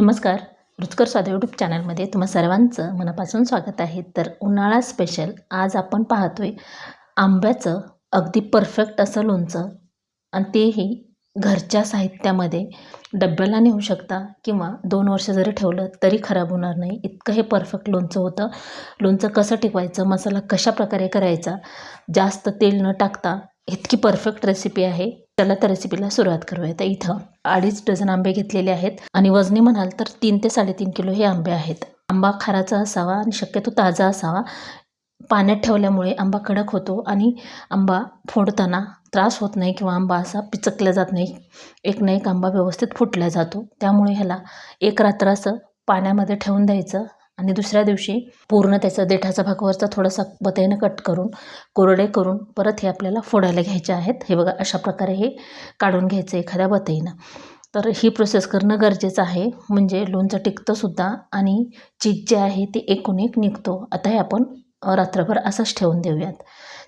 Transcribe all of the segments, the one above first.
नमस्कार. रुचकर स्वाद यूट्यूब चॅनलमध्ये तुम्हा सर्वांचं मनापासून स्वागत आहे. तर उन्हाळा स्पेशल आज आपण पाहतोय आंब्याचं अगदी परफेक्ट असं लोणचं. आणि तेही घरच्या साहित्यामध्ये डब्याला नेऊ शकता किंवा दोन वर्ष जरी ठेवलं तरी खराब होणार नाही. इतकं हे परफेक्ट लोणचं होतं. लोणचं कसं टिकवायचं? मसाला कशा प्रकारे करायचा? जास्त तेल न टाकता इतकी परफेक्ट रेसिपी आहे. चला तर रेसिपीला सुरुवात करूया. तर इथं अडीच डझन आंबे घेतलेले आहेत. आणि वजनी म्हणाल तर तीन ते साडेतीन किलो हे आंबे आहेत. आंबा खाराचा असावा आणि शक्यतो ताजा असावा. पाण्यात ठेवल्यामुळे आंबा कडक होतो आणि आंबा फोडताना त्रास होत नाही किंवा आंबा असा पिचकला जात नाही. एक ना एक आंबा व्यवस्थित फुटला जातो. त्यामुळे ह्याला एक रात्र असं पाण्यामध्ये ठेवून द्यायचं. आणि दुसऱ्या दिवशी पूर्ण त्याचा देठाचा भाग वरचा थोडासा बत्यानं कट करून कोरडे करून परत हे आपल्याला फोडायला घ्यायचे आहेत. हे बघा अशा प्रकारे हे काढून घ्यायचं एखाद्या बतईनं तर ही प्रोसेस करणं गरजेचं आहे. म्हणजे लोणचं टिकतंसुद्धा आणि चीज जे आहे ते एकूण एक निघतो. आता हे आपण रात्रभर असंच ठेवून देऊयात.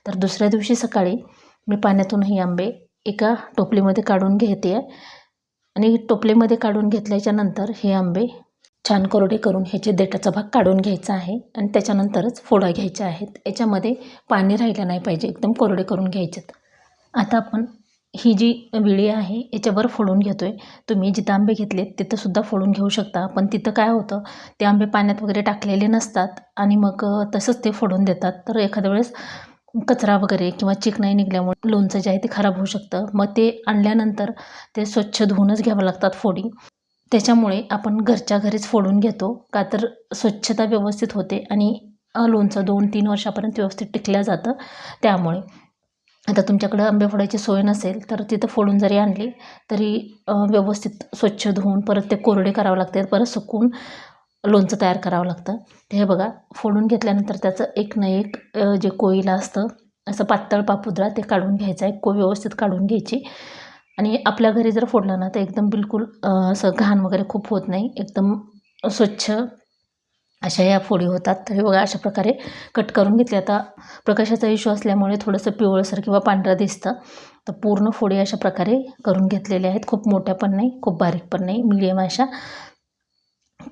तर दुसऱ्या दिवशी सकाळी मी पाण्यातून हे आंबे एका टोपलीमध्ये काढून घेते आणि टोपलीमध्ये काढून घेतल्याच्या नंतर हे आंबे छान कोरडे करून ह्याचे देठाचा भाग काढून घ्यायचा आहे आणि त्याच्यानंतरच फोडा घ्यायच्या आहेत. याच्यामध्ये पाणी राहिलं नाही पाहिजे एकदम कोरडे करून घ्यायचेत. आता आपण ही जी विळी आहे याच्यावर फोडून घेतो आहे तुम्ही जिथं आंबे घेतलेत तिथंसुद्धा फोडून घेऊ शकता. पण तिथं काय होतं ते आंबे पाण्यात वगैरे टाकलेले नसतात आणि मग तसंच ते फोडून देतात. तर एखाद्या वेळेस कचरा वगैरे किंवा चिक नाही निघल्यामुळे लोणचं जे आहे ते खराब होऊ शकतं. मग ते आणल्यानंतर ते स्वच्छ धुवूनच घ्यावं लागतात फोडी त्याच्यामुळे आपण घरच्या घरीच फोडून घेतो. का तर स्वच्छता व्यवस्थित होते आणि लोणचं दोन तीन वर्षापर्यंत व्यवस्थित टिकल्या जातं. त्यामुळे आता तुमच्याकडं आंबे फोडायची सोय नसेल तर तिथं फोडून जरी आणली तरी व्यवस्थित स्वच्छ धुवून परत ते कोरडे करावं लागते परत सुकून लोणचं तयार करावं लागतं. ते हे बघा फोडून घेतल्यानंतर त्याचं एक ना एक जे कोईला असतं असं पातळ पापुद्रा ते काढून घ्यायचं आहे. को व्यवस्थित काढून घ्यायची. आणि आपल्या घरी जर फोडलं ना तर एकदम बिलकुल असं घाण वगैरे खूप होत नाही. एकदम स्वच्छ अशा या फोडी होतात. तर हे बघा अशा प्रकारे कट करून घेतले. आता प्रकाशाचा इश्यू असल्यामुळे थोडंसं पिवळसर किंवा पांढरं दिसतं. तर पूर्ण फोडी अशा प्रकारे करून घेतलेल्या आहेत. खूप मोठ्या पण नाही खूप बारीक पण नाही मिडियम अशा.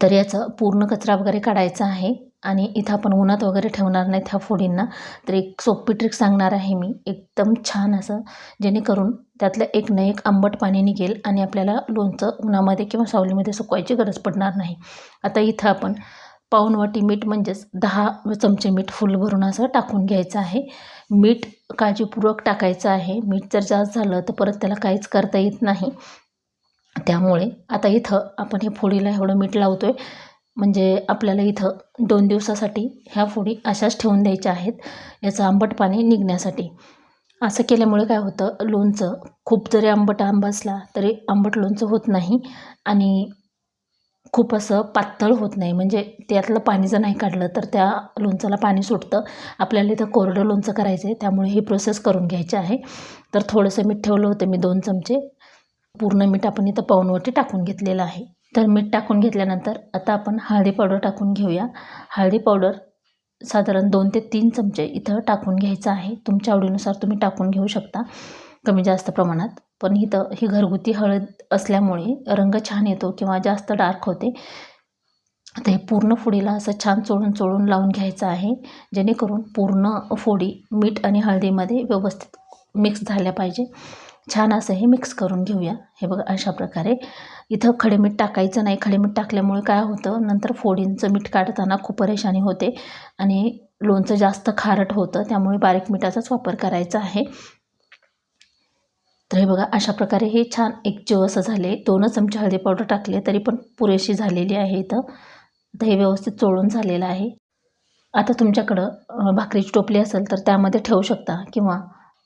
तर याचं पूर्ण कचरा वगैरे काढायचा आहे. आणि इथं आपण उन्हात वगैरे ठेवणार नाहीत ह्या फोडींना. तर एक सोपी ट्रिक सांगणार आहे मी. एकदम छान असं जेणेकरून त्यातलं एक न एक आंबट पाणी निघेल आणि आपल्याला लोणचं उन्हामध्ये किंवा सावलीमध्ये सुकवायची गरज पडणार नाही. आता इथं आपण पाऊनवाटी मीठ म्हणजेच दहा चमचे मीठ फुल भरून असं टाकून घ्यायचं आहे. मीठ काळजीपूर्वक टाकायचं आहे. मीठ जर जास्त झालं तर परत त्याला काहीच करता येत नाही. त्यामुळे आता इथं आपण हे फोडीला एवढं मीठ लावतो आहे म्हणजे आपल्याला इथं दोन दिवसासाठी ह्या फोडी अशाच ठेवून द्यायच्या आहेत. याचं आंबट पाणी निघण्यासाठी. असं केल्यामुळे काय होतं लोणचं खूप जरी आंबट आंबा असला तरी आंबट लोणचं होत नाही आणि खूप असं पातळ होत नाही. म्हणजे त्यातलं पाणी जर नाही काढलं तर त्या लोणचाला पाणी सुटतं. आपल्याला इथं कोरडं लोणचं करायचं आहे त्यामुळे ही प्रोसेस करून घ्यायची आहे. तर थोडंसं मीठ ठेवलं होतं मी दोन चमचे. पूर्ण मीठ आपण इथं पाऊनवरती टाकून घेतलेलं आहे. तर मीठ टाकून घेतल्यानंतर आता आपण हळदी पावडर टाकून घेऊया. हळदी पावडर साधारण दोन ते तीन चमचे इथं टाकून घ्यायचं आहे. तुमच्या आवडीनुसार तुम्ही टाकून घेऊ शकता. कमी जास्त प्रमाणात. पण इथं ही घरगुती हळद असल्यामुळे रंग छान येतो किंवा जास्त डार्क होते. आता हे पूर्ण फोडीला असं छान चोळून चोळून लावून घ्यायचं आहे. जेणेकरून पूर्ण फोडी मीठ आणि हळदीमध्ये व्यवस्थित मिक्स झाल्या पाहिजे. छान असं हे मिक्स करून घेऊया. हे बघा अशा प्रकारे. इथं खडे मीठ टाकायचं नाही. खडे मीठ टाकल्यामुळे काय होतं नंतर फोडींचं मीठ काढताना खूप परेशानी होते आणि लोणचं जास्त खारट होतं त्यामुळे बारीक मिठाचाच वापर करायचा आहे. तर हे बघा अशा प्रकारे हे छान एक जीव असं झाले. दोनच चमचे हळदी पावडर टाकले तरी पण पुरेशी झालेली आहे इथं. आता हे व्यवस्थित चोळून झालेलं आहे. आता तुमच्याकडं भाकरीची टोपली असेल तर त्यामध्ये ठेवू शकता किंवा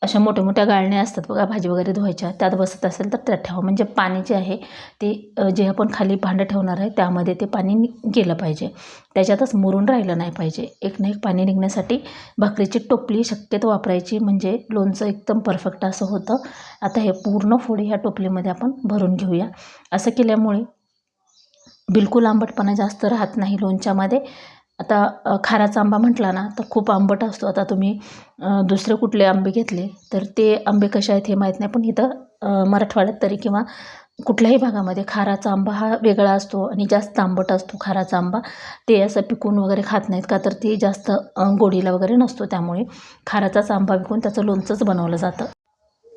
अशा मोठ्या मोठ्या गाळण्या असतात बघा भाजी वगैरे धुवायच्या त्यात बसत असेल तर त्यात ठेवा. म्हणजे पाणी जे आहे ते जे आपण खाली भांडं ठेवणार आहे त्यामध्ये ते पाणी गेलं पाहिजे. त्याच्यातच मुरून राहिलं नाही पाहिजे. एक ना एक पाणी निघण्यासाठी भाकरीची टोपली शक्यतो वापरायची. म्हणजे लोणचं एकदम परफेक्ट असं होतं. आता हे पूर्ण फोडी ह्या टोपलीमध्ये आपण भरून घेऊया. असं केल्यामुळे बिलकुल आंबटपणा जास्त राहत नाही लोणच्यामध्ये. आता खाराचा आंबा म्हटला ना तर खूप आंबट असतो. आता तुम्ही दुसरे कुठले आंबे घेतले तर ते आंबे कसे आहेत हे माहीत नाही. पण इथं मराठवाड्यात तरी किंवा कुठल्याही भागामध्ये खाराचा आंबा हा वेगळा असतो आणि जास्त आंबट असतो खाराचा आंबा ते असं पिकून वगैरे खात नाहीत का तर ते जास्त गोडीला वगैरे नसतो. त्यामुळे खाराचाच आंबा विकून त्याचं लोणचंच बनवलं जातं.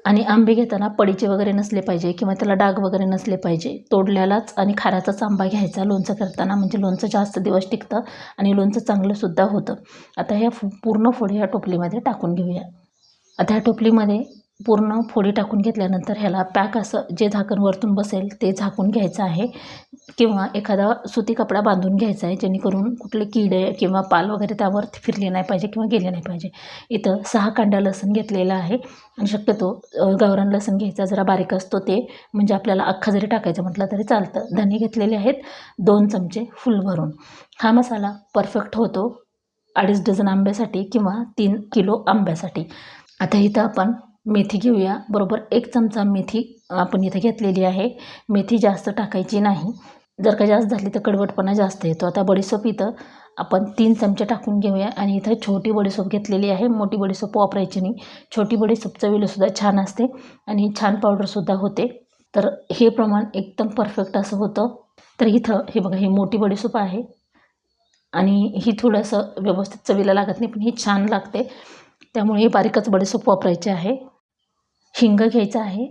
आणि आंबे घेताना पडीचे वगैरे नसले पाहिजे किंवा त्याला डाग वगैरे नसले पाहिजे. तोडल्यालाच आणि खाऱ्याचाच आंबा घ्यायचा लोणचं करताना. म्हणजे लोणचं जास्त दिवस टिकतं आणि लोणचं चांगलंसुद्धा होतं. आता ह्या फु- पूर्ण फोडी ह्या टोपलीमध्ये टाकून घेऊया. आता ह्या टोपलीमध्ये पूर्ण फोडी टाकून घेतल्यानंतर ह्याला पॅक असं जे झाकण वरतून बसेल ते झाकून घ्यायचं आहे. किंवा एखादा सुती कपडा बांधून घ्यायचा आहे जेणेकरून कुठले किडे किंवा पाल वगैरे त्यावर फिरले नाही पाहिजे किंवा गेले नाही पाहिजे. इथं सहा कांड्या लसूण घेतलेला आहे आणि शक्यतो अ, गावरान घ्यायचा जरा बारीक असतो ते म्हणजे आपल्याला अख्खा जरी टाकायचं म्हटलं तरी चालतं. धने घेतलेले आहेत दोन चमचे फुल भरून. हा मसाला परफेक्ट होतो अडीच डझन आंब्यासाठी किंवा तीन किलो आंब्यासाठी. आता इथं आपण मेथी घेऊया. बरोबर एक चमचा मेथी आपण इथं घेतलेली आहे. मेथी जास्त टाकायची नाही. जर का जास्त झाली तर कडवटपणा जास्त येतो. आता बडीसोप इथं आपण तीन चमचे टाकून घेऊया आणि इथं छोटी बडीसोप घेतलेली आहे. मोठी बडीसोप वापरायची नाही. छोटी बडीसोप चवीलासुद्धा छान असते आणि छान पावडरसुद्धा होते. तर हे प्रमाण एकदम परफेक्ट असं होतं. तर इथं हे बघा ही मोठी बडीसोप आहे. आणि ही थोडंसं व्यवस्थित चवीला लागत नाही पण ही छान लागते. त्यामुळे ही बारीकच बडीसोप वापरायची आहे. हिंग घ्यायचं आहे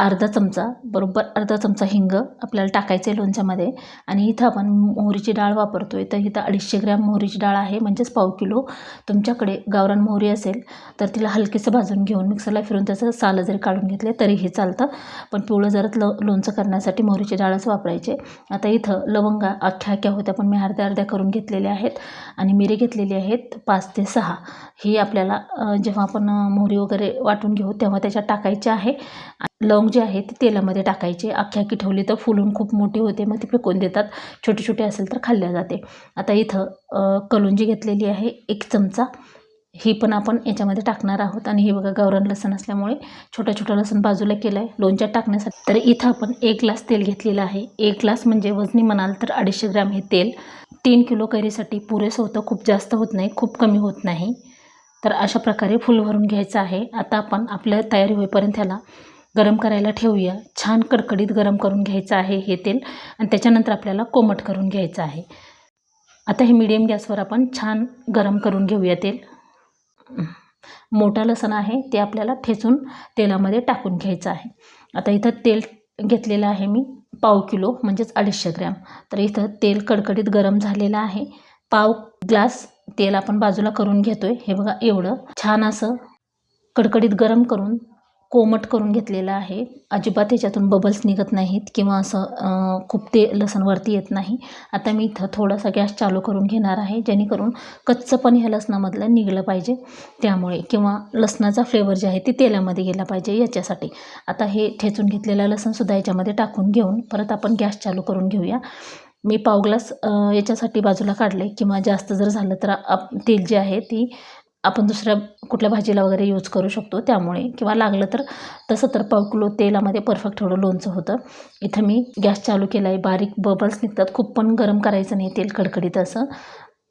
अर्धा चमचा बरोबर अर्धा चमचा हिंग आपल्याला टाकायचं आहे लोणच्यामध्ये. आणि इथं आपण मोहरीची डाळ वापरतो आहे तर इथं अडीचशे ग्रॅम मोहरीची डाळ आहे म्हणजेच पाव किलो. तुमच्याकडे गावरान मोहरी असेल तर तिला हलकेसं भाजून घेऊन मिक्सरला फिरून त्याचं सालं जरी काढून घेतले तरीही चालतं. पण पिवळं जरात ल लोणचं करण्यासाठी मोहरीची डाळच वापरायचे. आता इथं लवंगा अख्ख्या अख्ख्या होत्या पण मी अर्ध्या अर्ध्या करून घेतलेल्या आहेत. आणि मिरे घेतलेली आहेत पाच ते सहा. ही आपल्याला जेव्हा आपण मोहरी वगैरे वाटून घेऊ तेव्हा त्याच्यात टाकायची आहे. लवंग जे आहे ती तेलामध्ये टाकायची. अख्खी की ठेवली तर फुलून खूप मोठी होते. मग ती फेकून देतात. छोटी छोटी असेल तर खाल्ल्या जाते. आता इथं कलुंजी घेतलेली आहे एक चमचा ही पण आपण याच्यामध्ये टाकणार आहोत. आणि हे बघा गावरान लसण असल्यामुळे छोटा छोटा लसण बाजूला केलं आहे लोणच्यात टाकण्यासाठी. तर इथं आपण एक ग्लास तेल घेतलेलं आहे. एक ग्लास म्हणजे वजनी म्हणाल तर अडीचशे ग्रॅम हे तेल. तीन किलो कैरीसाठी पुरेसं होतं. खूप जास्त होत नाही. खूप कमी होत नाही. तर अशा प्रकारे फुल भरून घ्यायचं आहे. आता आपण आपल्या तयारी होईपर्यंत ह्याला गरम करायला ठेवूया. छान कडकडीत गरम करून घ्यायचं आहे हे तेल आणि त्याच्यानंतर आपल्याला कोमट करून घ्यायचं आहे. आता हे मीडियम गॅसवर आपण छान गरम करून घेऊया तेल. मोठा लसण आहे ते आपल्याला ठेचून तेलामध्ये टाकून घ्यायचं आहे. आता इथं तेल घेतलेलं आहे मी पाव किलो म्हणजेच अडीचशे ग्रॅम. तर इथं तेल कडकडीत गरम झालेलं आहे. पाव ग्लास तेल आपण बाजूला करून घेतो आहे हे बघा एवढं. छान असं कडकडीत गरम करून कोमट करून घेतलेलं आहे. अजिबात त्याच्यातून बबल्स निघत नाहीत किंवा असं खूप ते लसणवरती येत नाही. आता मी इथं थोडासा गॅस चालू करून घेणार आहे जेणेकरून कच्चं पण ह्या लसणामधलं निघलं पाहिजे. त्यामुळे किंवा लसणाचा फ्लेवर जे आहे ते तेलामध्ये गेला पाहिजे याच्यासाठी. आता हे ठेचून घेतलेलं लसणसुद्धा याच्यामध्ये टाकून घेऊन परत आपण गॅस चालू करून घेऊया. मी पाव ग्लास याच्यासाठी बाजूला काढले किंवा जास्त जर झालं तर आप तेल जे आहे ती आपण दुसऱ्या कुठल्या भाजीला वगैरे यूज करू शकतो त्यामुळे. किंवा लागलं तर तसं तर पाव किलो तेलामध्ये परफेक्ट थोडं लोणचं होतं. इथं मी गॅस चालू केला आहे बारीक बबल्स निघतात. खूप पण गरम करायचं नाही तेल कडकडीत असं.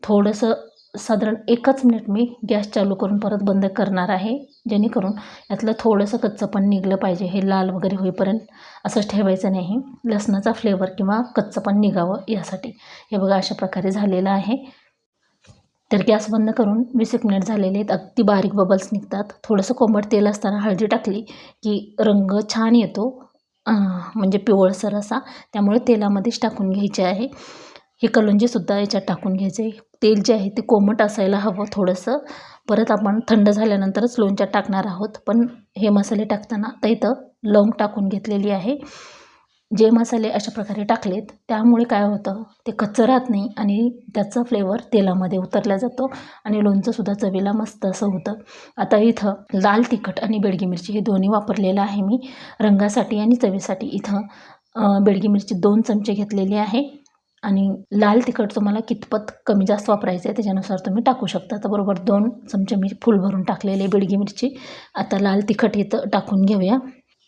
थोडंसं साधारण एकच मिनिट मी गॅस चालू करून परत बंद करणार आहे. जेणेकरून यातलं थोडंसं कच्चं पण निघलं पाहिजे. हे लाल वगैरे होईपर्यंत असंच ठेवायचं नाही. लसणाचा फ्लेवर किंवा कच्चं पण निघावं यासाठी. हे बघा अशा प्रकारे झालेलं आहे. तर गॅस बंद करून वीस एक मिनिट झालेले आहेत. अगदी बारीक बबल्स निघतात. थोडंसं कोंबट तेल असताना हळदी टाकली की रंग छान येतो. म्हणजे पिवळसर असा त्यामुळे तेलामध्येच टाकून घ्यायचे आहे. हे कलुंजीसुद्धा याच्यात टाकून घ्यायचे. तेल जे आहे ते कोमट असायला हवं थोडंसं. परत आपण थंड झाल्यानंतरच लोणच्यात टाकणार आहोत. पण हे मसाले टाकताना तर इथं लवंग टाकून घेतलेली आहे. जे मसाले अशा प्रकारे टाकलेत त्यामुळे काय होतं ते कच्चं राहत नाही आणि त्याचा फ्लेवर तेलामध्ये उतरला जातो आणि लोणचंसुद्धा चवीला मस्त असं होतं. आता इथं लाल तिखट आणि बेडगी मिरची हे दोन्ही वापरलेलं आहे मी. रंगासाठी आणि चवीसाठी इथं बेडगी मिरची दोन चमचे घेतलेली आहे. आणि लाल तिखट तुम्हाला कितपत कमी जास्त वापरायचं आहे त्याच्यानुसार तुम्ही टाकू शकता. तर बरोबर दोन चमचे मी फुल भरून टाकलेले बेडगी मिरची. आता लाल तिखट इथं टाकून घेऊया.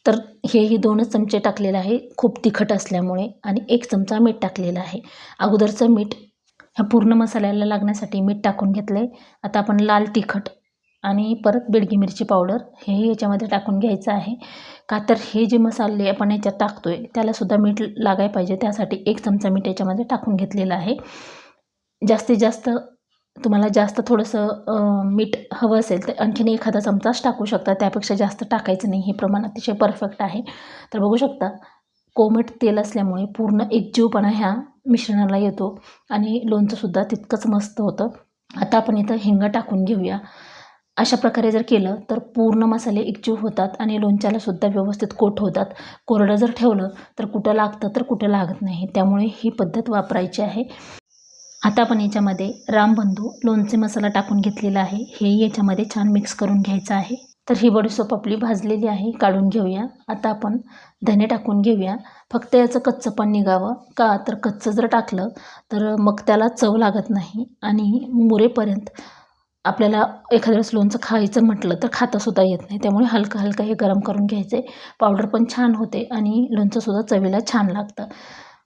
तर हेही दोनच चमचे टाकलेलं आहे. खूप तिखट असल्यामुळे आणि एक चमचा मीठ टाकलेला आहे. अगोदरचं मीठ ह्या पूर्ण मसाल्याला लागण्यासाठी मीठ टाकून घेतलं आहे आता आपण लाल तिखट आणि परत बेडगी मिरची पावडर हेही याच्यामध्ये टाकून घ्यायचं आहे. का तर हे जे मसाले आपण याच्यात टाकतो आहे त्यालासुद्धा मीठ लागाय पाहिजे. त्यासाठी एक चमचा मीठ याच्यामध्ये टाकून घेतलेलं आहे. जास्तीत जास्त तुम्हाला जास्त थोडंसं मीठ हवं असेल तर आणखीन एखादा चमचाच टाकू शकता. त्यापेक्षा जास्त टाकायचं नाही. हे प्रमाण अतिशय परफेक्ट आहे. तर बघू शकता कोमट तेल असल्यामुळे पूर्ण एकजीवपणा ह्या मिश्रणाला येतो आणि लोणचंसुद्धा तितकंच मस्त होतं. आता आपण इथं हिंग टाकून घेऊया. अशा प्रकारे जर केलं तर पूर्ण मसाले एकजीव होतात आणि लोणच्याला सुद्धा व्यवस्थित कोट होतात. कोरडं जर ठेवलं तर कुठं लागतं तर कुठं लागत नाही. त्यामुळे ही पद्धत वापरायची आहे. आता आपण याच्यामध्ये रामबंधू लोणचे मसाला टाकून घेतलेला आहे. हेही याच्यामध्ये छान मिक्स करून घ्यायचं आहे. तर ही बडीसोप आपली भाजलेली आहे. काढून घेऊया. आता आपण धने टाकून घेऊया. फक्त याचं कच्चं पण निघावं. का? तर कच्चं जर टाकलं तर मग त्याला चव लागत नाही. आणि मुरेपर्यंत आपल्याला एखाद्या वेळेस लोणचं खायचं म्हटलं तर खातासुद्धा येत नाही. त्यामुळे हलकं हलकं हे गरम करून घ्यायचे. पावडर पण छान होते आणि लोणचंसुद्धा चवीला छान लागतं.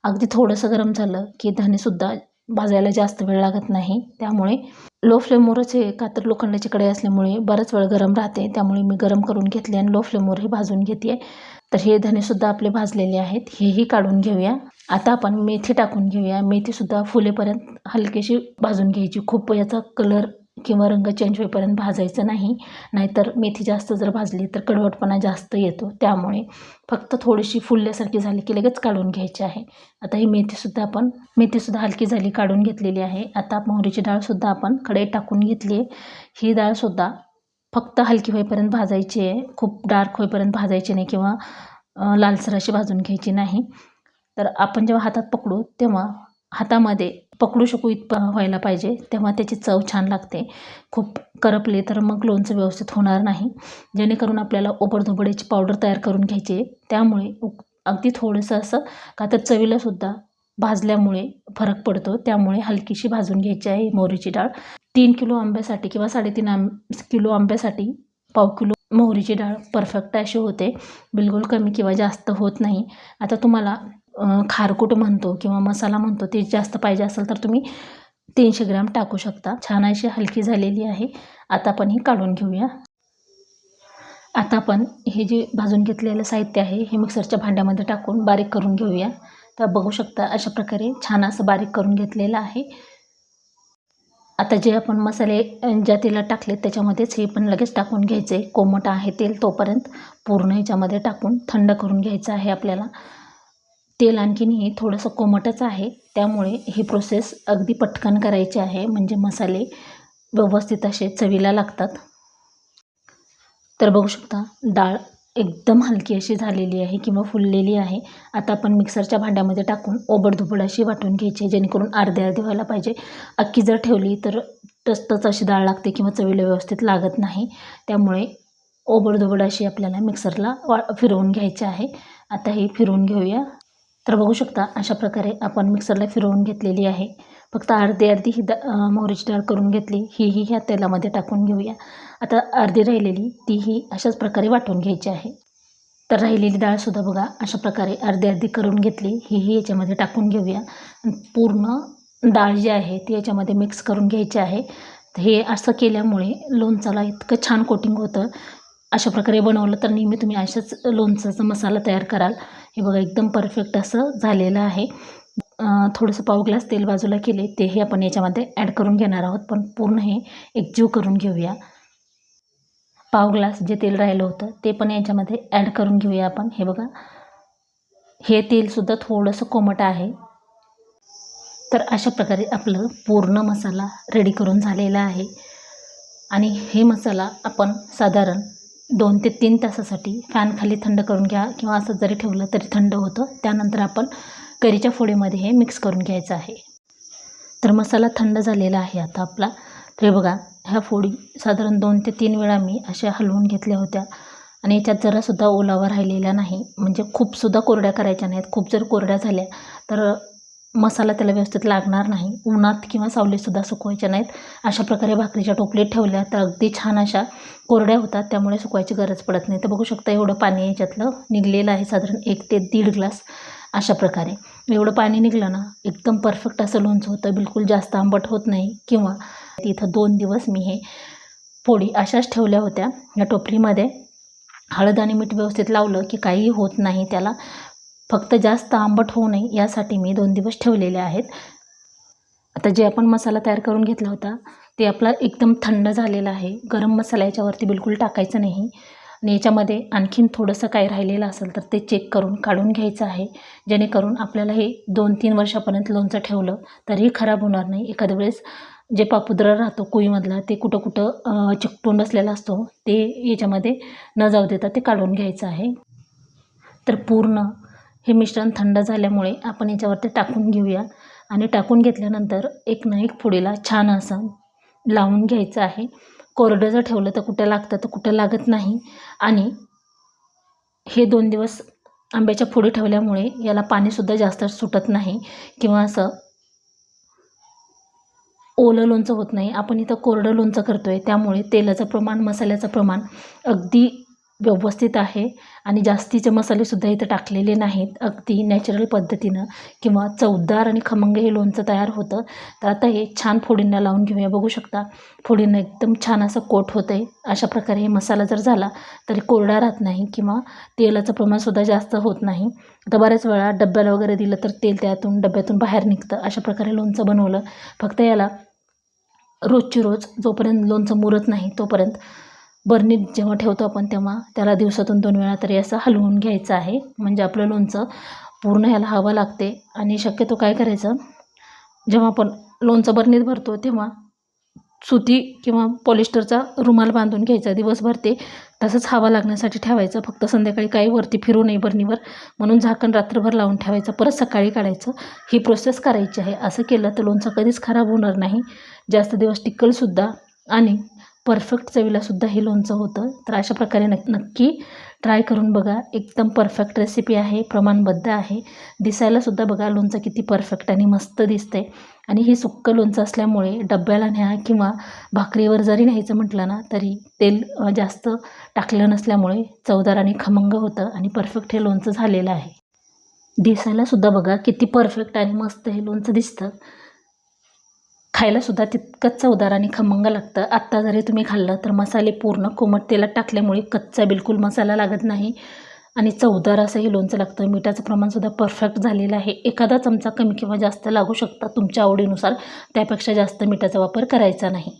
अगदी थोडंसं गरम झालं की धनेसुद्धा भाजायला जास्त वेळ लागत नाही. त्यामुळे लो फ्लेमवरच हे कातर लोखंडाची कढई असल्यामुळे बराच वेळ गरम राहते. त्यामुळे मी गरम करून घेतले आणि लो फ्लेमवर हे भाजून घेते. तर हे धनेसुद्धा आपले भाजलेले आहेत. हेही काढून घेऊया. आता आपण मेथी टाकून घेऊया. मेथीसुद्धा फुलेपर्यंत हलकीशी भाजून घ्यायची. खूप याचा कलर किंवा रंग चेंज होईपर्यंत भाजायचं नाही. नाहीतर मेथी जास्त जर भाजली तर कडवटपणा जास्त येतो. त्यामुळे फक्त थोडीशी फुलल्यासारखी झाली की लगेच काढून घ्यायची आहे. आता ही मेथीसुद्धा आपण मेथीसुद्धा हलकी झाली काढून घेतलेली आहे. आता मोहरीची डाळसुद्धा आपण कढईत टाकून घेतली आहे. ही डाळसुद्धा फक्त हलकी होईपर्यंत भाजायची आहे. खूप डार्क होईपर्यंत भाजायची नाही किंवा लालसर अशी भाजून घ्यायची नाही. तर आपण जेव्हा हातात पकडू तेव्हा हातामध्ये पकडू शकू इत व्हायला पाहिजे तेव्हा त्याची चव छान लागते. खूप करपले तर मग लोणचं व्यवस्थित होणार नाही. जेणेकरून आपल्याला ओबडधोबडीची पावडर तयार करून घ्यायची आहे. त्यामुळे उक- अगदी थोडंसं असं का तर चवीलासुद्धा भाजल्यामुळे फरक पडतो. त्यामुळे हलकीशी भाजून घ्यायची आहे मोहरीची डाळ. तीन किलो आंब्यासाठी किंवा साडेतीन आंब किलो आंब्यासाठी पाव किलो मोहरीची डाळ परफेक्ट अशी होते. बिलकुल कमी किंवा जास्त होत नाही. आता तुम्हाला खारकूट म्हणतो किंवा मसाला म्हणतो ते जास्त पाहिजे असेल तर तुम्ही तीनशे ग्रॅम टाकू शकता. छान अशी हलकी झालेली आहे. आता आपण ही काढून घेऊया. आता आपण हे जे भाजून घेतलेलं साहित्य आहे हे मिक्सरच्या भांड्यामध्ये टाकून बारीक करून घेऊया. तर बघू शकता अशा प्रकारे छान असं बारीक करून घेतलेलं आहे. आता जे आपण मसाले ज्या तेलात टाकले त्याच्यामध्येच हे पण लगेच टाकून घ्यायचे. कोमट आहे तेल तोपर्यंत पूर्ण ह्याच्यामध्ये टाकून थंड करून घ्यायचं आहे आपल्याला. तेल आणखीनही थोडंसं कोमटच आहे. त्यामुळे ही प्रोसेस अगदी पटकन करायची आहे. म्हणजे मसाले व्यवस्थित असे चवीला लागतात. तर बघू शकता डाळ एकदम हलकी अशी झालेली आहे किंवा फुललेली आहे. आता आपण मिक्सरच्या भांड्यामध्ये टाकून ओबडधुबड अशी वाटून घ्यायची जेणेकरून अर्धे अर्धे व्हायला पाहिजे. अख्खी जर ठेवली तर टचटच अशी डाळ लागते किंवा चवीला व्यवस्थित लागत नाही. त्यामुळे ओबडधोबड अशी आपल्याला मिक्सरला वा फिरवून घ्यायची आहे. आता हे फिरवून घेऊया. तर बघू शकता अशा प्रकारे आपण मिक्सरला फिरवून घेतलेली आहे. फक्त अर्धी अर्धी ही दा मोहरीची डाळ करून घेतली ही ही ह्या तेलामध्ये टाकून घेऊया. आता अर्धी राहिलेली तीही अशाच प्रकारे वाटून घ्यायची आहे. तर राहिलेली डाळसुद्धा बघा अशा प्रकारे अर्धी अर्धी करून घेतली ही ही याच्यामध्ये टाकून घेऊया. पूर्ण डाळ जी आहे ती याच्यामध्ये मिक्स करून घ्यायची आहे. हे असं केल्यामुळे लोणचाला इतकं छान कोटिंग होतं. अशा प्रकारे बनवलं तर नेहमी तुम्ही अशाच लोणचाचा मसाला तयार कराल. हे बघा एकदम परफेक्ट असं झालेलं आहे. थोडंसं पाव ग्लास तेल बाजूला केले तेही आपण याच्यामध्ये ॲड करून घेणार आहोत. पण पूर्ण हे एकजीव करून घेऊया. पाव ग्लास जे तेल राहिलं होतं ते पण याच्यामध्ये ॲड करून घेऊया आपण. हे बघा. हे तेलसुद्धा थोडंसं कोमट आहे. तर अशा प्रकारे आपलं पूर्ण मसाला रेडी करून झालेला आहे. आणि हे मसाला आपण साधारण दोन ते तीन तासासाठी फॅनखाली थंड करून घ्या किंवा असं जरी ठेवलं तरी थंड होतं. त्यानंतर आपण करीच्या फोडीमध्ये हे मिक्स करून घ्यायचं आहे. तर मसाला थंड झालेला आहे आता आपला. तर बघा ह्या फोडी साधारण दोन ते तीन वेळा मी अशा हलवून घेतल्या होत्या. आणि याच्यात जरासुद्धा ओलावा राहिलेला नाही. म्हणजे खूपसुद्धा कोरड्या करायच्या नाहीत. खूप जर कोरड्या झाल्या तर मसाला त्याला व्यवस्थित लागणार नाही. उन्हात किंवा सावलीतसुद्धा सुकवायच्या नाहीत. अशा प्रकारे भाकरीच्या टोपलीत ठेवल्या तर अगदी छान अशा कोरड्या होतात. त्यामुळे सुकवायची गरज पडत नाही. तर बघू शकता एवढं पाणी याच्यातलं निघलेलं आहे. साधारण एक ते दीड ग्लास अशा प्रकारे. एवढं पाणी निघलं ना एकदम परफेक्ट असं लोणचं होतं. बिलकुल जास्त आंबट होत नाही. किंवा तिथं दोन दिवस मी हे पोळी अशाच ठेवल्या होत्या. या टोपलीमध्ये हळद आणि मीठ व्यवस्थित लावलं की काहीही होत नाही त्याला. फक्त जास्त आंबट होऊ नये यासाठी मी दोन दिवस ठेवलेले आहेत. आता जे आपण मसाला तयार करून घेतला होता ते आपला एकदम थंड झालेला आहे. गरम मसाला याच्यावरती बिलकुल टाकायचं नाही. आणि याच्यामध्ये आणखीन थोडंसं काही राहिलेलं असेल तर ते चेक करून काढून घ्यायचं आहे. जेणेकरून आपल्याला हे दोन तीन वर्षापर्यंत लोणचं ठेवलं तरीही खराब होणार नाही. एखाद्या वेळेस जे पापुद्रा राहतो कुईमधला ते कुठं कुठं चिकटून बसलेला असतो ते याच्यामध्ये न जाऊ देता ते काढून घ्यायचं आहे. तर पूर्ण हे मिश्रण थंड झाल्यामुळे आपण याच्यावरती टाकून घेऊया. आणि टाकून घेतल्यानंतर एक ना एक पुडीला छान असं लावून घ्यायचं आहे. कोरडं जर ठेवलं तर कुठं लागतं तर कुठं लागत नाही. आणि हे दोन दिवस आंब्याच्या पुढे ठेवल्यामुळे याला पाणीसुद्धा जास्त सुटत नाही किंवा असं ओलं लोणचं होत नाही. आपण इथं कोरडं लोणचं करतो आहे त्यामुळे तेलाचं प्रमाण मसाल्याचं प्रमाण अगदी व्यवस्थित आहे आणि जास्तीचे मसालेसुद्धा इथं टाकलेले नाहीत. अगदी नॅचरल पद्धतीनं किंवा चवदार आणि खमंग हे लोणचं तयार होतं. तर आता हे छान फोडींना लावून घेऊया. बघू शकता फोडींना एकदम छान असं कोट होतं आहे अशा प्रकारे हे मसाला जर झाला तरी कोरडा राहत नाही किंवा तेलाचं प्रमाणसुद्धा जास्त होत नाही. आता बऱ्याच वेळा डब्याला वगैरे दिलं तर तेल त्यातून डब्यातून बाहेर निघतं. अशा प्रकारे लोणचं बनवलं. फक्त याला रोजची रोज जोपर्यंत लोणचं मुरत नाही तोपर्यंत बर्नीत जेव्हा ठेवतो आपण तेव्हा त्याला दिवसातून दोन वेळा तरी असं हलवून घ्यायचं आहे. म्हणजे आपलं लोणचं पूर्ण ह्याला हवा लागते. आणि शक्यतो काय करायचं जेव्हा आपण लोणचं बर्नीत भरतो तेव्हा सुती किंवा पॉलिस्टरचा रुमाल बांधून घ्यायचा दिवसभर ते तसंच हवा लागण्यासाठी ठेवायचं. फक्त संध्याकाळी काही वरती फिरू नये बर्नीवर म्हणून झाकण रात्रभर लावून ठेवायचं. परत सकाळी काढायचं. ही प्रोसेस करायची आहे. असं केलं तर लोणचं कधीच खराब होणार नाही. जास्त दिवस टिकलसुद्धा. आणि परफेक्ट चवीलासुद्धा हे लोणचं होतं. तर अशा प्रकारे नक् नक्की ट्राय करून बघा. एकदम परफेक्ट रेसिपी आहे प्रमाणबद्ध आहे. दिसायलासुद्धा बघा लोणचं किती परफेक्ट आणि मस्त दिसते आणि हे सुक्कं लोणचं असल्यामुळे डब्याला न्या किंवा भाकरीवर जरी न्यायचं म्हटलं ना तरी तेल जास्त टाकलं नसल्यामुळे चवदार आणि खमंग होतं आणि परफेक्ट हे लोणचं झालेलं आहे. दिसायलासुद्धा बघा किती परफेक्ट आणि मस्त हे लोणचं दिसतं. खायलासुद्धा तितकंच चवदार आणि खमंग लागतं. आत्ता जरी तुम्ही खाल्लं तर मसाले पूर्ण कोमट तेलात टाकल्यामुळे कच्चा बिलकुल मसाला लागत नाही आणि चवदार असं हे लोणचं लागतं. मिठाचं प्रमाणसुद्धा परफेक्ट झालेलं आहे. एखादा चमचा कमी किंवा जास्त लागू शकता तुमच्या आवडीनुसार. त्यापेक्षा जास्त मिठाचा वापर करायचा नाही.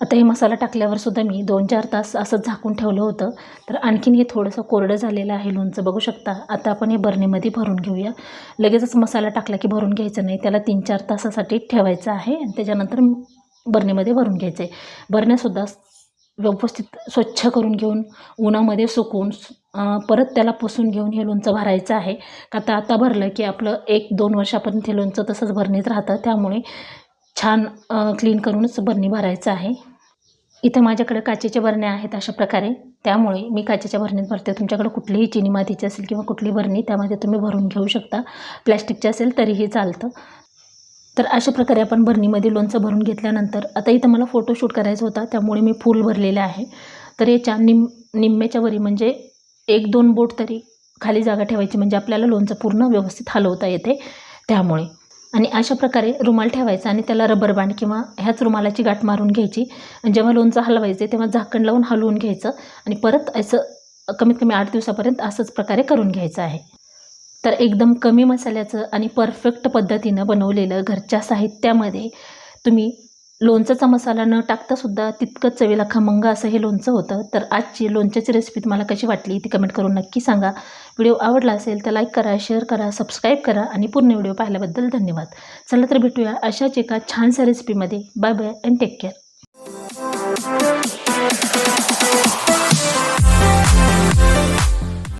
आता हे मसाला टाकल्यावर सुद्धा मी दोन चार तास असंच झाकून ठेवलं होतं. तर आणखीन हे थोडंसं कोरडं झालेलं आहे लोणचं. बघू शकता आता आपण हे बरणीमध्ये भरून घेऊया. लगेचच मसाला टाकला की भरून घ्यायचं नाही. त्याला तीन चार तासासाठी ठेवायचं आहे आणि त्याच्यानंतर बरणीमध्ये भरून घ्यायचं आहे बरण्यासुद्धा व्यवस्थित स्वच्छ करून घेऊन उन्हामध्ये सुकून परत त्याला पुसून घेऊन हे लोणचं भरायचं आहे. का आता आता भरलं की आपलं एक दोन वर्षापर्यंत हे लोणचं तसंच भरणीत राहतं. त्यामुळे छान क्लीन करूनच बरणी भरायचं आहे. इथं माझ्याकडे काचेच्या बरण्या आहेत अशा प्रकारे. त्यामुळे मी काचेच्या भरणीत भरते. तुमच्याकडे कुठलीही चिनी मातीची असेल किंवा कुठली बरणी त्यामध्ये तुम्ही भरून घेऊ शकता. प्लॅस्टिकची असेल तरीही चालतं. तर अशा प्रकारे आपण बरणीमध्ये लोणचं भरून घेतल्यानंतर आता इथं मला फोटोशूट करायचा होता त्यामुळे मी फूल भरलेलं आहे. तर याच्या निम निम्म्याच्या वरी म्हणजे एक दोन बोट तरी खाली जागा ठेवायची म्हणजे आपल्याला लोणचं पूर्ण व्यवस्थित हलवता येते. त्यामुळे आणि अशा प्रकारे रुमाल ठेवायचा आणि त्याला रबर बँड किंवा ह्याच रुमालाची गाठ मारून घ्यायची. आणि जेव्हा लोणचं हलवायचे तेव्हा झाकण लावून हलवून घ्यायचं आणि परत असं कमीत कमी आठ दिवसापर्यंत असंच प्रकारे करून घ्यायचं आहे. तर एकदम कमी मसाल्याचं आणि परफेक्ट पद्धतीनं बनवलेलं घरच्या साहित्यामध्ये तुम्ही लोणचाचा मसाला न टाकतासुद्धा तितकंच चवीला खमंग असं हे लोणचं होतं. तर आजची लोणच्याची रेसिपी तुम्हाला कशी वाटली ती कमेंट करून नक्की सांगा. व्हिडिओ आवडला असेल तर लाईक करा शेअर करा सबस्क्राईब करा आणि पूर्ण व्हिडिओ पाहिल्याबद्दल धन्यवाद. चला तर भेटूया अशाच एका छानशा रेसिपीमध्ये bye bye and take care